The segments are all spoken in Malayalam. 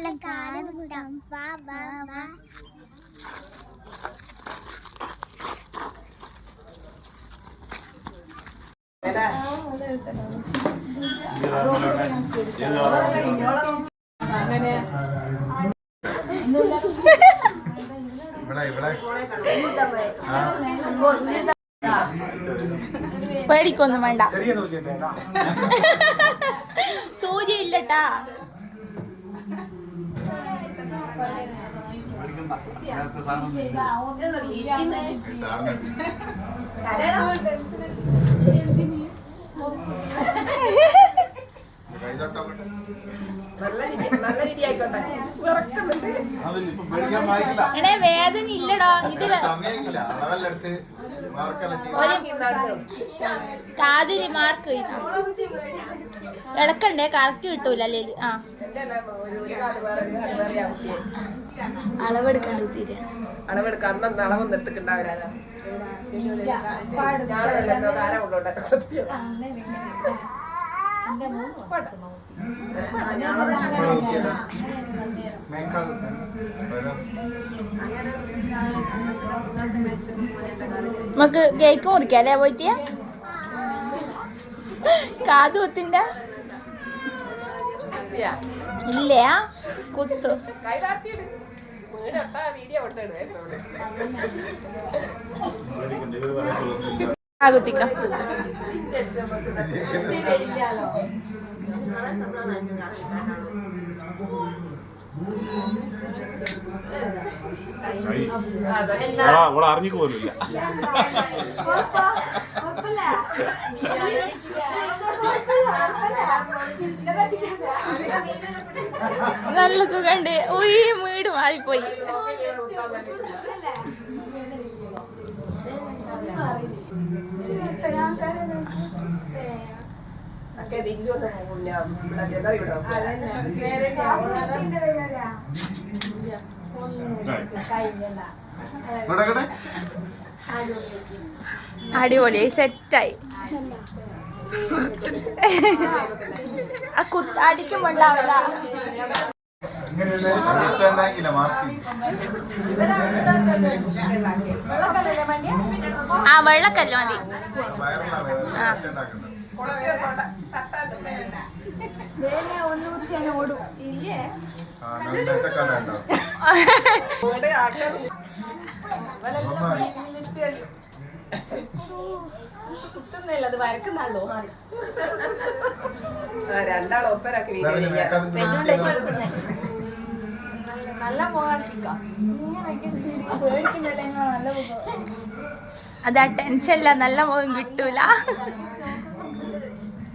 നമുക്കെല്ലാം കാണാൻ കൂട്ടാം. വാ വാ വാ ഇവിടെ ഇവിടെ പേടിക്കൊന്നും വേണ്ട. സൂചി ഇല്ലട്ടാ എടേ വേദന ഇല്ലടോ ഇത് കാതിരി മാർക്ക് ഇടക്കണ്ടേ കറക്റ്റ് കിട്ടൂല അല്ലേ ആ. അളവെടുക്കണ്ട തീരെ. അളവെടുക്കാം അന്ന് അളവൊന്നും എടുത്തിട്ടുണ്ടാവില്ല ഞാളല്ല എന്തോ കാലം കൊണ്ടോട്ടെ സത്യം. നമുക്ക് കേക്ക് മുറിക്കാല്ലേ അല്ലേ കാതു കുത്തിന്റെ ഇല്ല കുത്തു. കൈ താത്തിയിട് ആ കുത്തിക്കാം അവളെ അറിഞ്ഞിക്ക് പോലുമില്ല. നല്ല സുഖണ്ട്. ഉയ് വീട് മാറിപ്പോയി. ഒക്കെ പോകില്ല ഇവിടെ ഇവിടെ അടിപൊളിയായി സെറ്റായി. ആ കുത്ത് ആ വെള്ളക്കല്ലോ മതി. ആ. ടെൻഷൻ ഇല്ല? ആക്ഷൻ ആ, രണ്ടാളും ഒപ്പരാക്കി വീഡിയോ ചെയ്യാം അതാ ടെൻഷനില്ല നല്ല മോഹം കിട്ടൂല.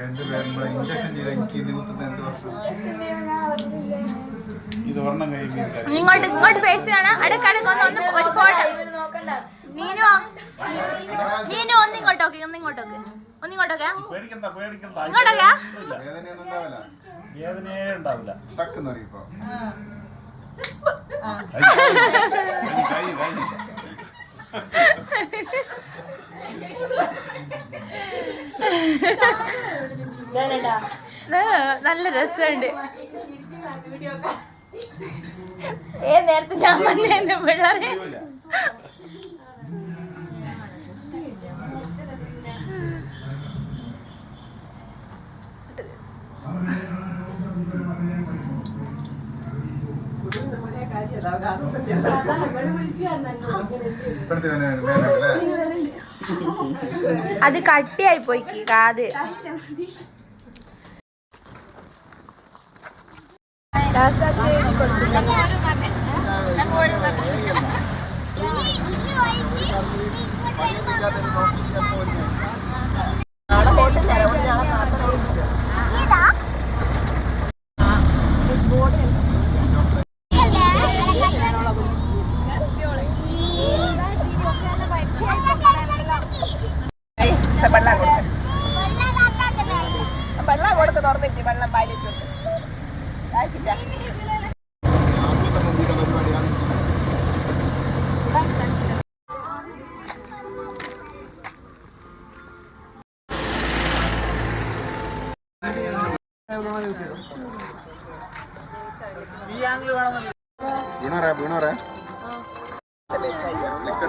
എന്ത് വേണം ഇഞ്ചക്ഷൻ ചെയ്ത എനിക്ക് ഇത് എന്ത് പ്രശ്നം ഇത് ഒരെണ്ണം കഴിക്കും ഇങ്ങോട്ട് ഇങ്ങോട്ട് ഫേസ് ചെയ്യണം അടുക്കടുക്ക് ഒന്ന് ഒന്ന് ഒരു ഫോട്ടോ നീനു നീനു ഒന്നിങ്ങോട്ടോക്കെ ഒന്നിങ്ങോട്ടോക്കെ ഒന്നിങ്ങോട്ടോക്കെ പേടിക്കണ്ട പേടിക്കണ്ട. ഇങ്ങോട്ടോക്കെ വേദനയൊന്നും ഉണ്ടാവില്ല. വേദനയേ ഉണ്ടാവില്ല ടക്കെന്ന് പറയും ഇപ്പൊ കൈ കൈ ഇത് നല്ല രസമുണ്ട്. ഏ നേരത്തെ ഞാൻ വന്നേന്ന് പിള്ളേരെ. അത് കട്ടിയായി പോയി കാത്. വെള്ളം കൊടുക്കാം గుణరా గుణరా ఎక్కడ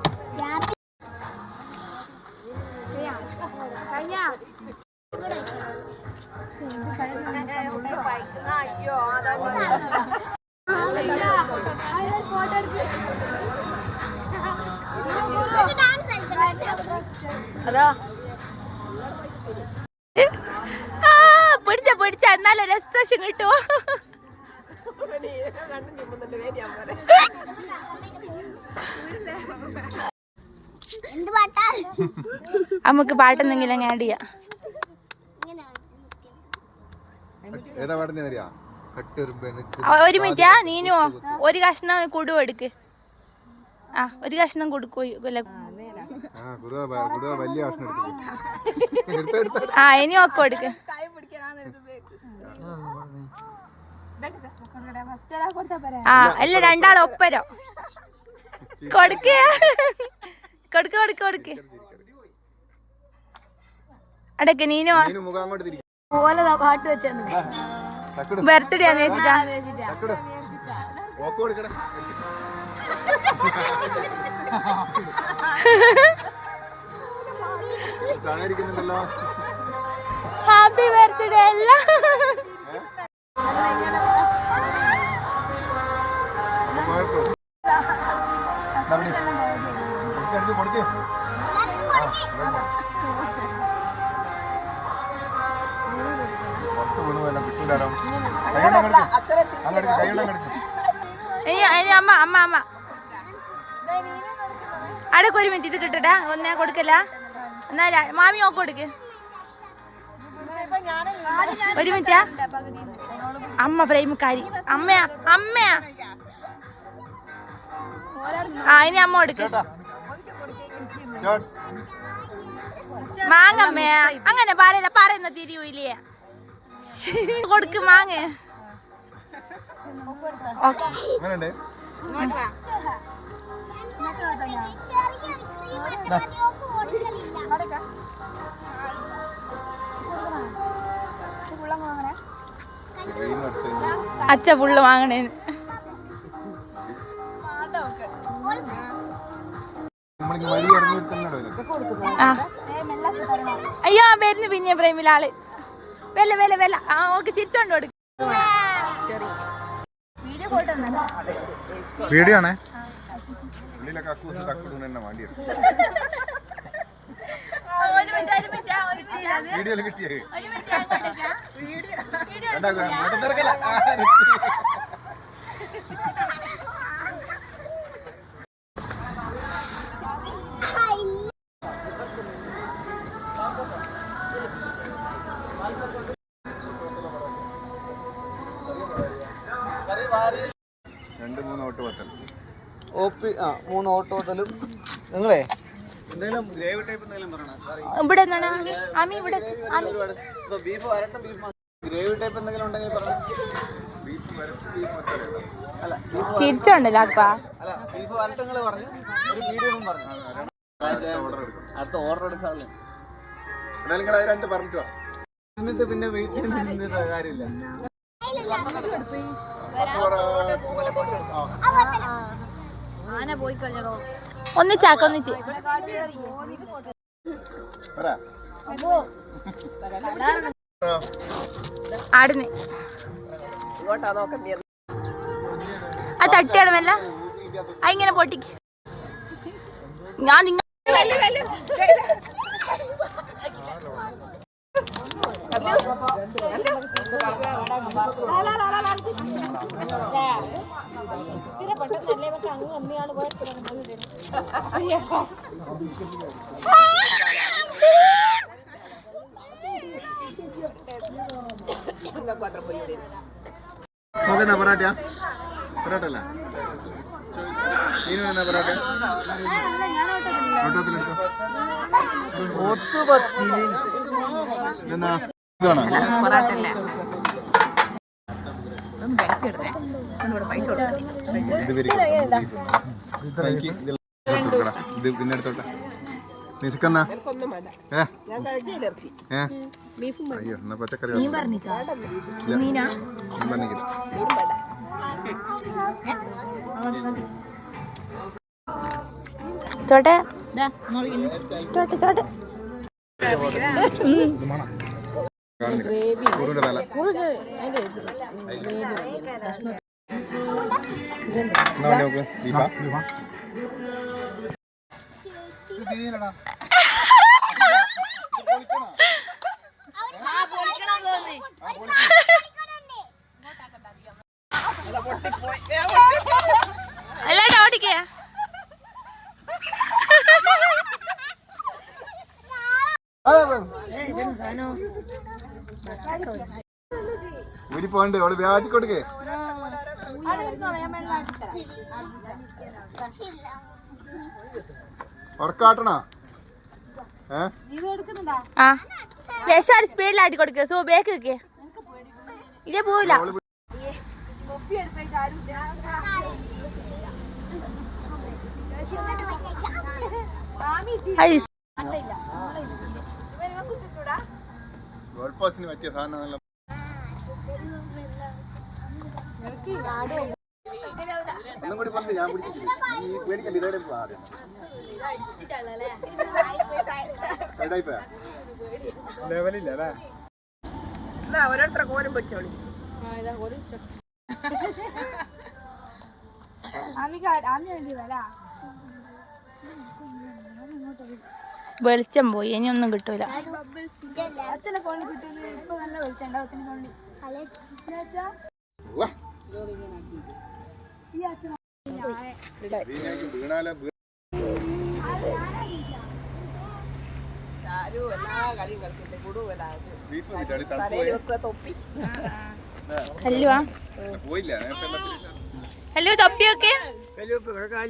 അയ്യോ അതാ പിടിച്ച പിടിച്ച. എന്നാലൊരു എക്സ്പ്രഷൻ കിട്ടുമോ നമുക്ക് പാട്ടെന്തെങ്കിലും ആഡ് ചെയ്യാം. ഏതാ പാടുന്നേ അറിയാ കട്ടെറുമ്പ് ആ, ഒരു മിനിറ്റ്. ആ നീനുവോ ഒരു കഷ്ണം കൊടു എടുക്ക്. ആ ഒരു കഷ്ണം കൊടുക്കോ ആ ഇനി ഒക്കെ എടുക്ക്. ആ അല്ല രണ്ടാൾ ഒപ്പരോ. കൊടുക്ക്. കൊടുക്ക് കൊടുക്ക് കൊടുക്ക്. അടക്ക് നീനു. നീನು മുഖം അങ്ങോട്ട് പാട്ട് തക്കട് ബർത്ത്ഡേ വെച്ചിട്ടാ സഹകരിക്കുന്നുണ്ടല്ലോ ഹാപ്പി ബർത്ത്ഡേ അല്ല ഇനി അമ്മ അമ്മ അമ്മ. അടക്ക് ഒരു മിനിറ്റ് ഇത് കിട്ടട്ടെ. ഒന്നേ കൊടുക്കല്ല. എന്നാ മാമി ഓക്ക് കൊടുക്ക്. ഒരു മിനിറ്റാ. അമ്മ ഫ്രെയിമുകാരി അമ്മയാ അമ്മയാ. ആ ഇനി അമ്മ കൊടുക്ക്. മാങ്ങമ്മയാ. അങ്ങനെ പറയില്ല പറയുന്ന തിരിയൂലേ കൊടുക്ക് മാങ്ങ. അച്ഛ ഫുള്ള് വാങ്ങണേന് അയ്യാ വരുന്നു പിന്നെ പ്രേമിലാൾ. വെല്ല വെല്ല വെല്ല. ആ ഓക്കെ ചിരിച്ചോണ്ട് കൊടുക്ക്. വീഡിയോ വീഡിയോ അക്കൂസ് തക്കടൂന്ന് തന്നെ ആ മൂന്ന് ഓട്ടോത്തലും നിങ്ങളെ? എന്തെങ്കിലും ഗ്രേവി എന്തെങ്കിലും പറയണം? ഇവിടെ എന്താണ്? ആമി ഇവിടെ ആമി ബീഫ് വരട്ടും ബീഫ് ഗ്രേവി എന്തെങ്കിലും ഉണ്ടെങ്കിൽ പറഞ്ഞു ബീഫ് വരട്ട് ബീഫ് അല്ല ബീഫ് ചിരിച്ചോണ്ടല്ലോ പറഞ്ഞു. അടുത്ത ഓർഡർ എടുക്കാറില്ല രണ്ട് പറഞ്ഞിട്ടോ എന്നിട്ട് പിന്നെ വെയിറ്റ് ചെയ്യുന്ന കാര്യമില്ല ഒന്നിച്ചാക്ക ഒന്നിച്ച് പറ. ആടിന്. ആ തട്ടിയാടുമല്ല ആ ഇങ്ങനെ പൊട്ടിക്ക്. ഞാൻ നിങ്ങൾ നീನು എന്നാ പൊറാട്ട ഓട്ടത്തിലെടുത്തോ. ഒത്തുപത്തിൽ എന്നാ? ഇതാണോ? ഇത് പിന്നെ എടുത്തോട്ടെ. നിശക്കെന്നാ ഏ? ഏ? അയ്യോ എന്നാ പച്ചക്കറി മീൻ പറഞ്ഞിക്കില്ല ചോട്ടെ? ചോട്ടെ ചോട്ടെ. കാണുന്നില്ല കുറുവിന്റെ തല. എന്നാ നോക്ക്? ബീഫാ അല്ലാണ്ട് ഓടിക്കേ. ഊരി പോണ്ട് അവൾ വ്യാജി കൊടുക്കേ. ഉറക്കാട്ടണോ? ഏ? ആ. ലേശം സ്പീഡിലാട്ടി കൊടുക്കുക സോ ബേക്ക് വെക്കേ ഇതേ പോവില്ല. ഹൈ പോസ്റ്റിന് പറ്റിയ സാധനം നല്ല ഒന്നും കൂടി പറഞ്ഞു ഞാൻ പിടിച്ചിട്ടില്ല. നീ പേടിക്കല്ല ഇതേ ആദ്യം. ലെവലില്ല അല്ലേ? ഓരോരുത്തരെ കോലും പൊരിച്ചോളി വെളിച്ചം പോയി. ഇനി ഒന്നും കിട്ടൂല. ഹലോ തൊപ്പിയൊക്കെ?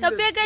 തൊപ്പിയൊക്കെ